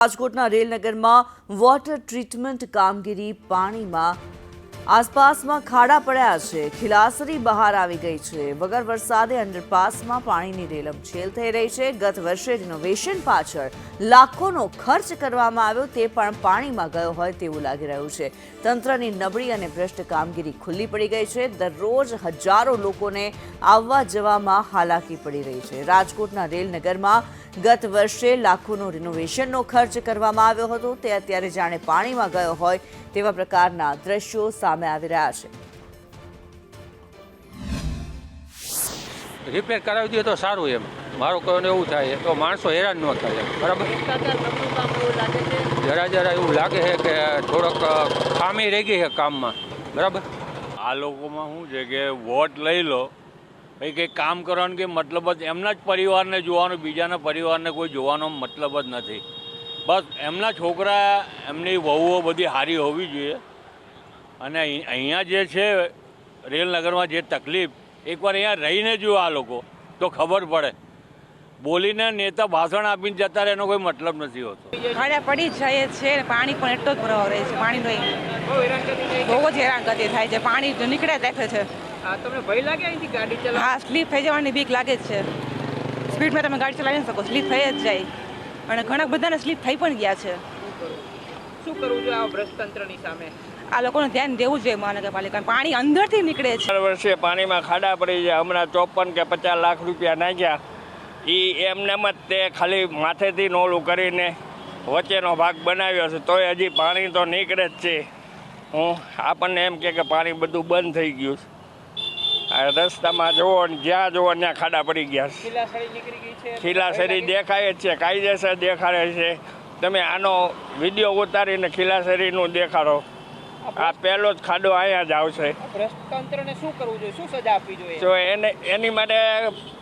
રાજકોટના રેલનગરમાં water treatment કામગીરી પાણીમાં આસપાસમાં ખાડા પડ્યા છે. ખિલાસરી બહાર આવી ગઈ છે. વગર વરસાદે અંડરપાસમાં પાણીની રેલમછેલ થઈ રહી છે. ગત વર્ષે રિનોવેશન પાછળ લાખોનો ખર્ચ કરવામાં આવ્યો તે પણ પાણીમાં ગયો હોય તેવું લાગી રહ્યું છે. તંત્રની નબળી અને ભ્રષ્ટ કામગીરી ખુલ્લી પડી ગઈ છે. દરરોજ હજારો લોકોને આવવા જવામાં હાલાકી પડી રહી છે. રાજકોટના રેલનગરમાં ગત વર્ષે લાખોનો રિનોવેશનનો ખર્ચ કરવામાં આવ્યો હતો. તે અત્યારે જાણે પાણીમાં ગયો હોય તેવા પ્રકારના દ્રશ્યો સામે આવી રહ્યા છે રિપેર કરાવી દઈએ તો સારું એમ. મારું કહેવાનું એવું થાય તો માણસો હેરાન ન થાય. બરાબર? જરા જરા એવું લાગે છે કે થોડોક ખામી રહી ગઈ છે કામમાં. બરાબર? આ લોકોમાં શું છે કે વોટ લઈ લો પછી કંઈક કામ કરવાનું કે મતલબ જ એમના જ પરિવારને જોવાનું બીજાના પરિવારને કોઈ જોવાનો મતલબ જ નથી. બસ એમના છોકરા એમની વહુઓ બધી સારી હોવી જોઈએ. અને અહીં- અહીંયા જે છે રેલનગરમાં જે તકલીફ એકવાર અહીંયા રહીને જુઓ આ લોકો તો ખબર પડે. બોલીને નેતા ભાષણ આપીને જતા રહે એનો કોઈ મતલબ નથી હોતો. ખાડા પડી જાય જ છે. ને પાણી પણ એટલો જ ભરાવો રહે છે. પાણી બહુ જ હેરાનગતિ થાય છે. પાણી તો નીકળે જ રાખે છે. આ તમને ભય લાગે અહીંથી ગાડી ચલાવ હા સ્લીપ થઈ જવાની બીક લાગે જ છે. સ્પીડમાં તમે ગાડી ચલાવી ન શકો. સ્લીપ થઈ જ જાય. અને ઘણા બધાને સ્લીપ થઈ પણ ગયા છે. શું કરવું જોઈએ આ ભ્રષ્ટતંત્રની સામે? આ લોકોને ધ્યાન દેવું જોઈએ મહાનગરપાલિકા પાણી અંદરથી નીકળે છે. દર વર્ષે પાણીમાં ખાડા પડી જાય. હમણાં ચોપન કે પચાસ લાખ રૂપિયા નાખ્યા. એ એમનેમ જ તે ખાલી માથેથી નોલું કરીને વચ્ચેનો ભાગ બનાવ્યો છે. તોય હજી પાણી તો નીકળે જ છે. હું આપણને એમ કે કે પાણી બધું બંધ થઈ ગયું છે. આ રસ્તામાં જુઓ જ્યાં જુઓ ત્યાં ખાડા પડી ગયા છે. ખીલાસળી નીકળી ગઈ છે. ખીલાશરી દેખાય જ છે. કાયદેસર દેખાડે છે. તમે આનો વીડિયો ઉતારીને ખીલાસરીનું દેખાડો. આ પહેલો જ ખાડો અહીંયા જ આવશે. તંત્રને શું કરવું જોઈએ? શું સજા આપવી જોઈએ? જો એને એની માટે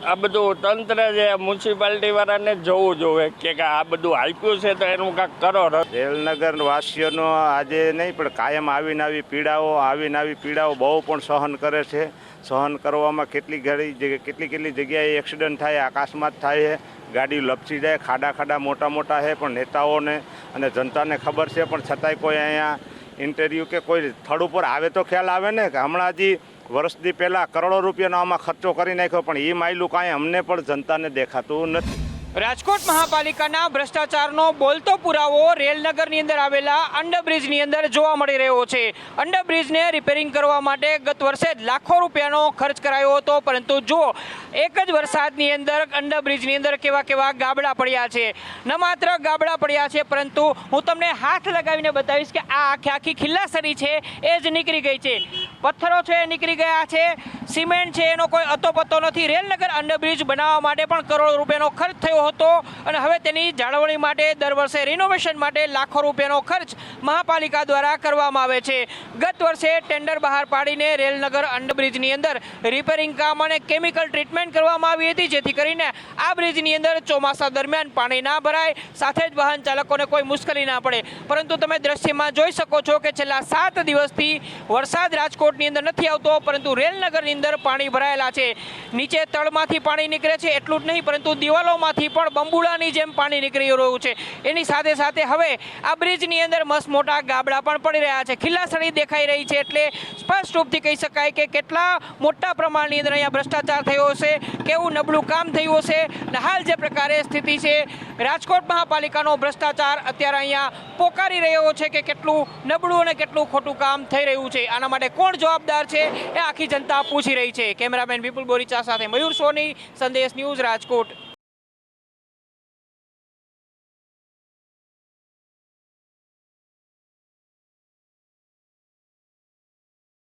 આ બધું તંત્ર જે મ્યુનિસિપાલિટી વાળાને જોવું જોઈએ કે કે આ બધું આપ્યું છે તો એનું કાંક કરો રેલનગર વાસીઓનો આજે નહીં પણ કાયમ આવીને આવી પીડાઓ આવીને આવી પીડાઓ બહુ પણ સહન કરે છે. સહન કરવામાં કેટલી ઘડી જગ્યા- કેટલી કેટલી જગ્યાએ એક્સિડન્ટ થાય અકસ્માત થાય છે. ગાડી લપસી જાય ખાડા ખાડા મોટા મોટા છે પણ નેતાઓને અને જનતાને ખબર છે. પણ છતાંય કોઈ અહીંયા ઇન્ટરવ્યૂ કે કોઈ સ્થળ ઉપર આવે તો ખ્યાલ આવે ને કે હમણાં હજી વર્ષથી પહેલાં કરોડો રૂપિયાનો આમાં ખર્ચો કરી નાખ્યો, પણ એ માયલું કાંઈ અમને પણ જનતાને દેખાતું નથી. રાજકોટ મહાપાલિકાના ભ્રષ્ટાચારનો બોલતો પુરાવો રેલનગરની અંદર આવેલા અંડરબ્રિજની અંદર જોવા મળી રહ્યો છે. અંડરબ્રિજને રિપેરિંગ કરવા માટે ગત વર્ષે લાખો રૂપિયાનો ખર્ચ કરાયો હતો, પરંતુ જો એક જ વરસાદની અંદર અંડરબ્રિજની અંદર કેવા કેવા ગાબડા પડ્યા છે. ન માત્ર ગાબડા પડ્યા છે, પરંતુ હું તમને હાથ લગાવીને બતાવીશ કે આ આખી આખી ખિલ્લાસરી છે, એ જ નીકળી ગઈ છે. પથ્થરો છે એ નીકળી ગયા છે, સિમેન્ટ છે, એનો કોઈ અતોપતો નથી. રેલનગર અંડરબ્રિજ બનાવવા માટે પણ કરોડો રૂપિયાનો ખર્ચ થયો હતો અને હવે તેની જાળવણી માટે દર વર્ષે રિનોવેશન માટે લાખો રૂપિયાનો ખર્ચ મહાપાલિકા દ્વારા કરવામાં આવે છે. ગત વર્ષે ટેન્ડર બહાર પાડીને રેલનગર અંડરબ્રિજની અંદર રિપેરિંગ કામ અને કેમિકલ ટ્રીટમેન્ટ કરવામાં આવી હતી, જેથી કરીને આ બ્રિજની અંદર ચોમાસા દરમિયાન પાણી ના ભરાય, સાથે જ વાહન ચાલકોને કોઈ મુશ્કેલી ના પડે. પરંતુ તમે દ્રશ્યમાં જોઈ શકો છો કે છેલ્લા સાત દિવસથી વરસાદ રાજકોટની અંદર નથી આવતો, પરંતુ રેલનગરની અંદર પાણી ભરાયેલા છે. નીચે તળમાંથી પાણી નીકળે છે, એટલું જ નહીં, પરંતુ દિવાલોમાંથી પણ બંબુડાની જેમ પાણી નીકળી રહ્યું છે. એની સાથે સાથે હવે આ બ્રિજની અંદર મસ્ત મોટા ગાબડા પણ પડી રહ્યા છે. ખિલ્લાસળી દેખાઈ રહી છે, એટલે સ્પષ્ટ રૂપથી કહી શકાય કે કેટલા મોટા પ્રમાણની અંદર અહીંયા ભ્રષ્ટાચાર થયો હશે, કેવું નબળું કામ થયું હશે હાલ જે પ્રકારે સ્થિતિ છે રાજકોટ મહાપાલિકાનો ભ્રષ્ટાચાર અત્યારે અહીંયા પોકારી રહ્યો છે કે કેટલું નબળું અને કેટલું ખોટું કામ થઈ રહ્યું છે. આના માટે કોણ જવાબદાર છે એ આખી જનતા પૂછી રહી છે. કેમેરામેન વિપુલ બોરીચા સાથે મયુર સોની, સંદેશ ન્યૂઝ રાજકોટ.